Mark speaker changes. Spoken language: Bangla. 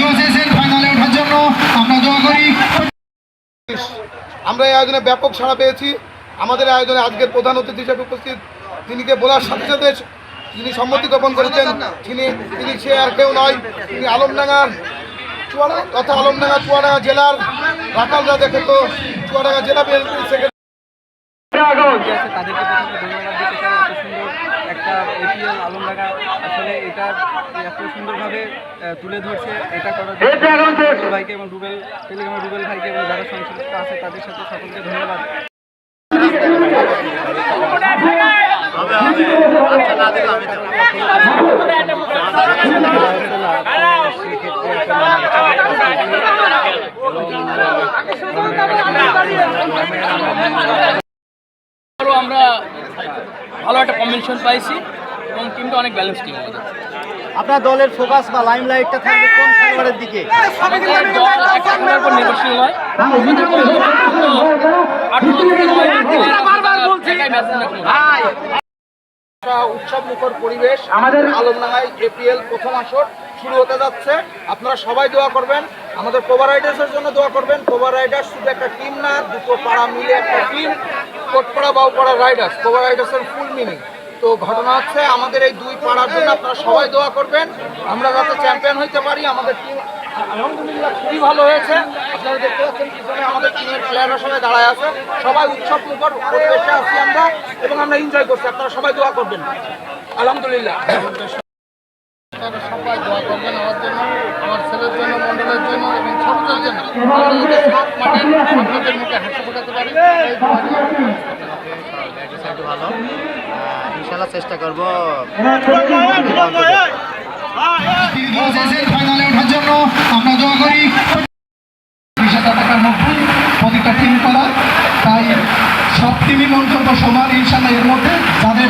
Speaker 1: ডিওসিসির ফাইনালে ওঠার জন্য আমরা দোয়া করি।
Speaker 2: আমরা এই আয়োজনে ব্যাপক সাড়া পেয়েছি। আমাদের আয়োজনে আজকের প্রধান অতিথি হিসেবে উপস্থিত তিনিকে বলার সাথে সাথে যিনি সম্মতি জ্ঞাপন করেছেন তিনি তিনি সে আর কেউ নয় তিনি আলমডাঙ্গার চুয়াডাঙ্গা তথা আলমডাঙ্গা চুয়াডাঙ্গা জেলার রাখাল রাজা খেত চুয়াডাঙ্গা জেলা বিএনপির সেক্রেটারি
Speaker 3: যে আছে তাদেরকে প্রথমে ধন্যবাদ দিতে চাই এত সুন্দর একটা এপিএল আলমডাঙ্গা আসলে এটা এত সুন্দরভাবে তুলে ধরছে এটা করার জন্য ভাইকে এবং রুবেল টেলিগ্রামের রুবেল ভাইকে এবং যারা সংশ্লিষ্ট আছে তাদের সাথে সকলকে ধন্যবাদ।
Speaker 4: আমরা ভালো একটা কম্বিনেশন পাইছি। এবং টিমটা অনেক ব্যালেন্স টিম আমাদের।
Speaker 5: আপনার দলের ফোকাস বা লাইমলাইটটা থাকবে কোন খেলোয়াড়ের দিকে?
Speaker 4: আমাদের দল একটা খেলার উপর নির্ভরশীল হয়।
Speaker 2: উৎসব মুখর পরিবেশ আমাদের আলমডাঙ্গায় এপিএল প্রথম আসর শুরু হতে যাচ্ছে। আপনারা সবাই দোয়া করবেন। আমাদের কোভার রাইডার্সের জন্য দোয়া করবেন। কোভার রাইডার্স শুধু একটা টিম না দুটো পাড়া মিলে একটা টিম কোটপাড়া বাউপাড়া রাইডার্স কোভার রাইডার্সের ফুল মিনিং তো ঘটনা হচ্ছে, আমাদের এই দুই পাড়ার জন্য আপনারা সবাই দোয়া করবেন। আমরা যাতে চ্যাম্পিয়ন হইতে পারি, আমাদের টিম আলহামদুলিল্লাহ খুবই ভালো হয়েছে। আপনারা দেখতে পাচ্ছেন পিছনে আমাদের টিমের প্লেয়াররা সবাই দাঁড়ায় আছে। সবাই উৎসব মুখর পরিবেশে আছি আমরা এবং আমরা এনজয় করছি। আপনারা সবাই দোয়া করবেন। আলহামদুলিল্লাহ। সবাই দোয়া আমার ছেলের জন্য জন্য
Speaker 5: ভালো। ইনশাল্লাহ চেষ্টা করব।
Speaker 1: ফাইনালে হাজার তাই সব ইনশাল্লাহ এর মধ্যে তাদের